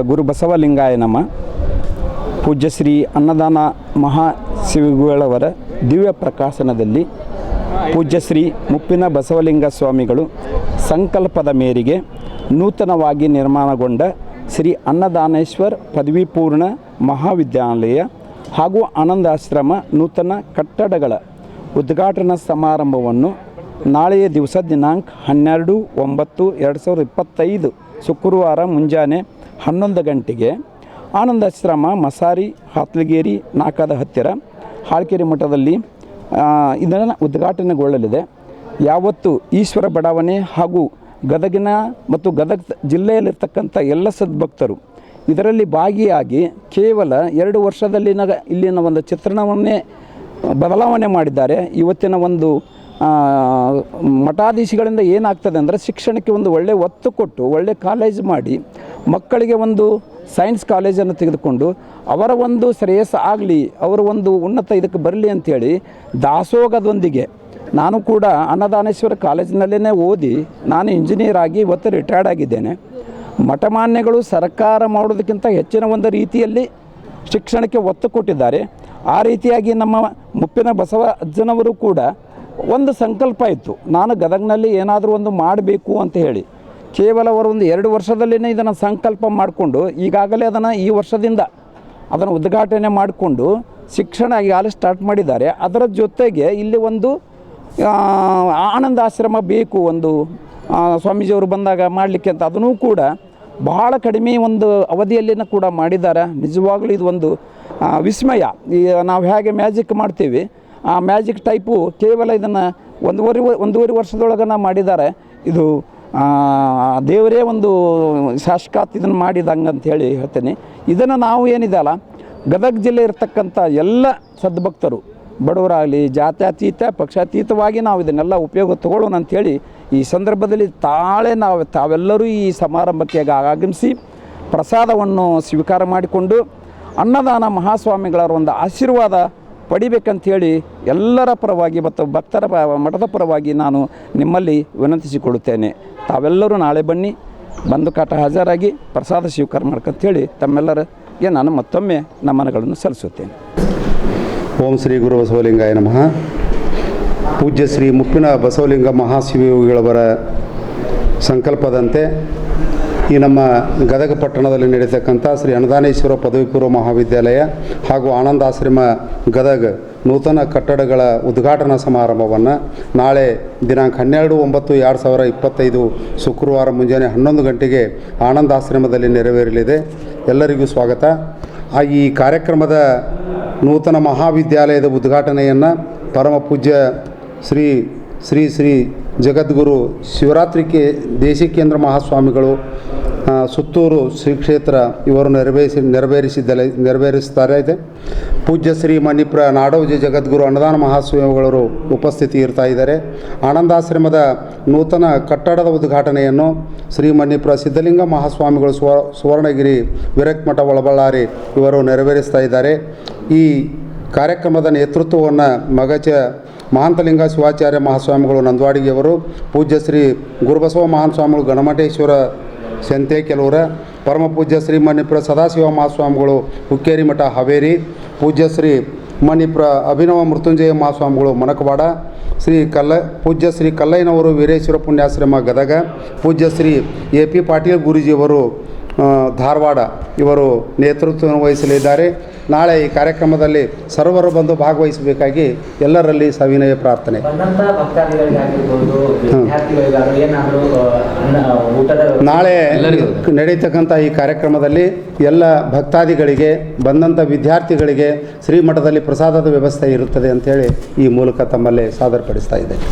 ಗುರು ಬಸವಲಿಂಗಾಯ ನಮ. ಪೂಜ್ಯ ಶ್ರೀ ಅನ್ನದಾನ ಮಹಾಶಿವಗಳವರ ದಿವ್ಯ ಪ್ರಕಾಶನದಲ್ಲಿ ಪೂಜ್ಯ ಶ್ರೀ ಮುಪ್ಪಿನ ಬಸವಲಿಂಗ ಸ್ವಾಮಿಗಳು ಸಂಕಲ್ಪದ ಮೇರೆಗೆ ನೂತನವಾಗಿ ನಿರ್ಮಾಣಗೊಂಡ ಶ್ರೀ ಅನ್ನದಾನೇಶ್ವರ್ ಪದವಿಪೂರ್ಣ ಮಹಾವಿದ್ಯಾಲಯ ಹಾಗೂ ಆನಂದಾಶ್ರಮ ನೂತನ ಕಟ್ಟಡಗಳ ಉದ್ಘಾಟನಾ ಸಮಾರಂಭವನ್ನು ನಾಳೆಯ ದಿವಸ ದಿನಾಂಕ ಹನ್ನೆರಡು ಒಂಬತ್ತು ಎರಡು ಸಾವಿರದ ಇಪ್ಪತ್ತೈದು ಶುಕ್ರವಾರ ಮುಂಜಾನೆ ಹನ್ನೊಂದು ಗಂಟೆಗೆ ಆನಂದಾಶ್ರಮ, ಮಸಾರಿ, ಹಾತ್ಲಗೇರಿ, ನಾಕದ ಹತ್ತಿರ ಹಾಳ್ಕೆರೆ ಮಠದಲ್ಲಿ ಇದನ್ನು ಉದ್ಘಾಟನೆಗೊಳ್ಳಲಿದೆ. ಯಾವತ್ತು ಈಶ್ವರ ಬಡಾವಣೆ ಹಾಗೂ ಗದಗಿನ ಮತ್ತು ಗದಗ ಜಿಲ್ಲೆಯಲ್ಲಿರ್ತಕ್ಕಂಥ ಎಲ್ಲ ಸದ್ಭಕ್ತರು ಇದರಲ್ಲಿ ಭಾಗಿಯಾಗಿ ಕೇವಲ ಎರಡು ವರ್ಷದಲ್ಲಿನ ಇಲ್ಲಿನ ಒಂದು ಚಿತ್ರಣವನ್ನೇ ಬದಲಾವಣೆ ಮಾಡಿದ್ದಾರೆ. ಇವತ್ತಿನ ಒಂದು ಮಠಾಧೀಶಗಳಿಂದ ಏನಾಗ್ತದೆ ಅಂದರೆ ಶಿಕ್ಷಣಕ್ಕೆ ಒಂದು ಒಳ್ಳೆಯ ಒತ್ತು ಕೊಟ್ಟು ಒಳ್ಳೆಯ ಕಾಲೇಜ್ ಮಾಡಿ ಮಕ್ಕಳಿಗೆ ಒಂದು ಸೈನ್ಸ್ ಕಾಲೇಜನ್ನು ತೆಗೆದುಕೊಂಡು ಅವರ ಒಂದು ಶ್ರೇಯಸ್ಸು ಆಗಲಿ, ಅವರ ಒಂದು ಉನ್ನತ ಇದಕ್ಕೆ ಬರಲಿ ಅಂಥೇಳಿ ದಾಸೋಗದೊಂದಿಗೆ ನಾನು ಕೂಡ ಅನ್ನದಾನೇಶ್ವರ ಕಾಲೇಜಿನಲ್ಲೇ ಓದಿ ನಾನು ಇಂಜಿನಿಯರ್ ಆಗಿ ಇವತ್ತು ರಿಟೈರ್ಡ್ ಆಗಿದ್ದೇನೆ. ಮಠಮಾನ್ಯಗಳು ಸರ್ಕಾರ ಮಾಡೋದಕ್ಕಿಂತ ಹೆಚ್ಚಿನ ಒಂದು ರೀತಿಯಲ್ಲಿ ಶಿಕ್ಷಣಕ್ಕೆ ಒತ್ತು ಕೊಟ್ಟಿದ್ದಾರೆ. ಆ ರೀತಿಯಾಗಿ ನಮ್ಮ ಮುಪ್ಪಿನ ಬಸವ ಅಜ್ಜನವರು ಕೂಡ ಒಂದು ಸಂಕಲ್ಪ ಇತ್ತು. ನಾನು ಗದಗಿನಲ್ಲಿ ಏನಾದರೂ ಒಂದು ಮಾಡಬೇಕು ಅಂತ ಹೇಳಿ. ಕೇವಲ ಅವರು ಒಂದು ಎರಡು ವರ್ಷದಲ್ಲೇ ಇದನ್ನು ಸಂಕಲ್ಪ ಮಾಡಿಕೊಂಡು, ಈಗಾಗಲೇ ಅದನ್ನು ಈ ವರ್ಷದಿಂದ ಅದನ್ನು ಉದ್ಘಾಟನೆ ಮಾಡಿಕೊಂಡು ಶಿಕ್ಷಣ ಈಗಾಗಲೇ ಸ್ಟಾರ್ಟ್ ಮಾಡಿದ್ದಾರೆ. ಅದರ ಜೊತೆಗೆ ಇಲ್ಲಿ ಒಂದು ಆನಂದ ಆಶ್ರಮ ಬೇಕು ಒಂದು ಸ್ವಾಮೀಜಿಯವರು ಬಂದಾಗ ಮಾಡಲಿಕ್ಕೆ ಅಂತ ಅದನ್ನೂ ಕೂಡ ಬಹಳ ಕಡಿಮೆ ಒಂದು ಅವಧಿಯಲ್ಲಿನ ಕೂಡ ಮಾಡಿದ್ದಾರೆ. ನಿಜವಾಗ್ಲೂ ಇದು ಒಂದು ವಿಸ್ಮಯ. ಈ, ನಾವು ಹೇಗೆ ಮ್ಯಾಜಿಕ್ ಮಾಡ್ತೀವಿ, ಆ ಮ್ಯಾಜಿಕ್ ಟೈಪು ಕೇವಲ ಇದನ್ನು ಒಂದೂವರೆ ಒಂದೂವರೆ ವರ್ಷದೊಳಗನ ಮಾಡಿದ್ದಾರೆ. ಇದು ದೇವರೇ ಒಂದು ಶಾಸಕಾತ್ ಇದನ್ನು ಮಾಡಿದಂಗೆ ಅಂತ ಹೇಳಿ ಹೇಳ್ತೇನೆ. ಇದನ್ನು ನಾವು ಏನಿದೆ ಅಲ್ಲ, ಗದಗ ಜಿಲ್ಲೆ ಇರತಕ್ಕಂಥ ಎಲ್ಲ ಸದ್ಭಕ್ತರು, ಬಡವರಾಗಲಿ, ಜಾತ್ಯತೀತ, ಪಕ್ಷಾತೀತವಾಗಿ ನಾವು ಇದನ್ನೆಲ್ಲ ಉಪಯೋಗ ತಗೊಳ್ಳೋಣ ಅಂಥೇಳಿ ಈ ಸಂದರ್ಭದಲ್ಲಿ ತಾಳೆ ನಾವು, ತಾವೆಲ್ಲರೂ ಈ ಸಮಾರಂಭಕ್ಕೆ ಆಗಮಿಸಿ ಪ್ರಸಾದವನ್ನು ಸ್ವೀಕಾರ ಮಾಡಿಕೊಂಡು ಅನ್ನದಾನ ಮಹಾಸ್ವಾಮಿಗಳವರ ಒಂದು ಆಶೀರ್ವಾದ ಪಡಿಬೇಕಂಥೇಳಿ ಎಲ್ಲರ ಪರವಾಗಿ ಮತ್ತು ಭಕ್ತರ ಮಠದ ಪರವಾಗಿ ನಾನು ನಿಮ್ಮಲ್ಲಿ ವಿನಂತಿಸಿಕೊಳ್ಳುತ್ತೇನೆ. ತಾವೆಲ್ಲರೂ ನಾಳೆ ಬನ್ನಿ, ಬಂದು ಕಾಟ ಹಾಜರಾಗಿ ಪ್ರಸಾದ ಸ್ವೀಕಾರ ಮಾಡ್ಕಂತೇಳಿ ತಮ್ಮೆಲ್ಲರಿಗೆ ನಾನು ಮತ್ತೊಮ್ಮೆ ನಮನಗಳನ್ನು ಸಲ್ಲಿಸುತ್ತೇನೆ. ಓಂ ಶ್ರೀ ಗುರು ಬಸವಲಿಂಗಾಯ ನಮಃ. ಪೂಜ್ಯ ಶ್ರೀ ಮುಪ್ಪಿನ ಬಸವಲಿಂಗ ಮಹಾಶಿವಿಗಳವರ ಸಂಕಲ್ಪದಂತೆ ಈ ನಮ್ಮ ಗದಗ ಪಟ್ಟಣದಲ್ಲಿ ನಡೀತಕ್ಕಂಥ ಶ್ರೀ ಅನುದಾನೇಶ್ವರ ಪದವಿ ಪೂರ್ವ ಮಹಾವಿದ್ಯಾಲಯ ಹಾಗೂ ಆನಂದಾಶ್ರಮ ಗದಗ ನೂತನ ಕಟ್ಟಡಗಳ ಉದ್ಘಾಟನಾ ಸಮಾರಂಭವನ್ನು ನಾಳೆ ದಿನಾಂಕ ಹನ್ನೆರಡು, ಒಂಬತ್ತು, ಎರಡು ಸಾವಿರ ಇಪ್ಪತ್ತೈದು ಶುಕ್ರವಾರ ಮುಂಜಾನೆ ಹನ್ನೊಂದು ಗಂಟೆಗೆ ಆನಂದಾಶ್ರಮದಲ್ಲಿ ನೆರವೇರಲಿದೆ. ಎಲ್ಲರಿಗೂ ಸ್ವಾಗತ. ಆ ಈ ಕಾರ್ಯಕ್ರಮದ ನೂತನ ಮಹಾವಿದ್ಯಾಲಯದ ಉದ್ಘಾಟನೆಯನ್ನು ಪರಮ ಪೂಜ್ಯ ಶ್ರೀ ಶ್ರೀ ಶ್ರೀ ಜಗದ್ಗುರು ಶಿವರಾತ್ರಿ ಕೇ ದೇಶಿಕೇಂದ್ರ ಮಹಾಸ್ವಾಮಿಗಳು ಸುತ್ತೂರು ಶ್ರೀ ಕ್ಷೇತ್ರ ಇವರು ನೆರವೇರಿಸಿ, ನೆರವೇರಿಸಿದ್ದಲೆ, ನೆರವೇರಿಸ್ತಾರೆ. ಇದೆ. ಪೂಜ್ಯ ಶ್ರೀ ಮಣಿಪ್ರ ನಾಡೋಜಿ ಜಗದ್ಗುರು ಅನ್ನದಾನ ಮಹಾಸ್ವಾಮಿಗಳವರು ಉಪಸ್ಥಿತಿ ಇರ್ತಾ ಇದ್ದಾರೆ. ಆನಂದಾಶ್ರಮದ ನೂತನ ಕಟ್ಟಡದ ಉದ್ಘಾಟನೆಯನ್ನು ಶ್ರೀ ಮಣಿಪ್ರ ಸಿದ್ಧಲಿಂಗ ಮಹಾಸ್ವಾಮಿಗಳು ಸುವ, ಸುವರ್ಣಗಿರಿ ವಿರಕ್ಮಠ ಒಳಬಳ್ಳಾರಿ ಇವರು ನೆರವೇರಿಸ್ತಾ ಇದ್ದಾರೆ. ಈ ಕಾರ್ಯಕ್ರಮದ ನೇತೃತ್ವವನ್ನು ಮಗಚ ಮಹಾಂತಲಿಂಗ ಶಿವಾಚಾರ್ಯ ಮಹಾಸ್ವಾಮಿಗಳು ನಂದವಾಡಿಗೆಯವರು, ಪೂಜ್ಯ ಶ್ರೀ ಗುರುಬಸವ ಮಹಾನ್ ಸ್ವಾಮಿಗಳು ಗಣಮಠೇಶ್ವರ ಸಂತೆ ಕೆಲವರ, ಪರಮ ಪೂಜ್ಯ ಶ್ರೀ ಮಣಿಪುರ ಸದಾಶಿವ ಮಹಾಸ್ವಾಮಿಗಳು ಹುಕ್ಕೇರಿ ಮಠ ಹಾವೇರಿ, ಪೂಜ್ಯ ಶ್ರೀ ಮಣಿಪುರ ಅಭಿನವ ಮೃತ್ಯುಂಜಯ ಮಹಾಸ್ವಾಮಿಗಳು ಮನಕವಾಡ ಶ್ರೀ ಕಲ್ಲ, ಪೂಜ್ಯ ಶ್ರೀ ಕಲ್ಲಯ್ಯನವರು ವೀರೇಶ್ವರ ಪುಣ್ಯಾಶ್ರಮ ಗದಗ, ಪೂಜ್ಯ ಶ್ರೀ ಎ ಪಿ ಪಾಟೀಲ್ ಗುರೂಜಿಯವರು ಧಾರವಾಡ ಇವರು ನೇತೃತ್ವವನ್ನು ವಹಿಸಲಿದ್ದಾರೆ. ನಾಳೆ ಈ ಕಾರ್ಯಕ್ರಮದಲ್ಲಿ ಸರ್ವರು ಬಂದು ಭಾಗವಹಿಸಬೇಕಾಗಿ ಎಲ್ಲರಲ್ಲಿ ಸವಿನಯ ಪ್ರಾರ್ಥನೆ. ಬಂದಂತ ಭಕ್ತಾದಿಗಳಿಗಾಗಿರ್ಬೋದು ವಿದ್ಯಾರ್ಥಿಗಳಿಗಾದ್ರೂ ಏನಾದರೂ ಊಟದ ನಾಳೆ ನಡೀತಕ್ಕಂಥ ಈ ಕಾರ್ಯಕ್ರಮದಲ್ಲಿ ಎಲ್ಲ ಭಕ್ತಾದಿಗಳಿಗೆ ಬಂದಂಥ ವಿದ್ಯಾರ್ಥಿಗಳಿಗೆ ಶ್ರೀಮಠದಲ್ಲಿ ಪ್ರಸಾದದ ವ್ಯವಸ್ಥೆ ಇರುತ್ತದೆ ಅಂತೇಳಿ ಈ ಮೂಲಕ ತಮ್ಮಲ್ಲಿ ಸಾದರಪಡಿಸ್ತಾ ಇದ್ದೇನೆ.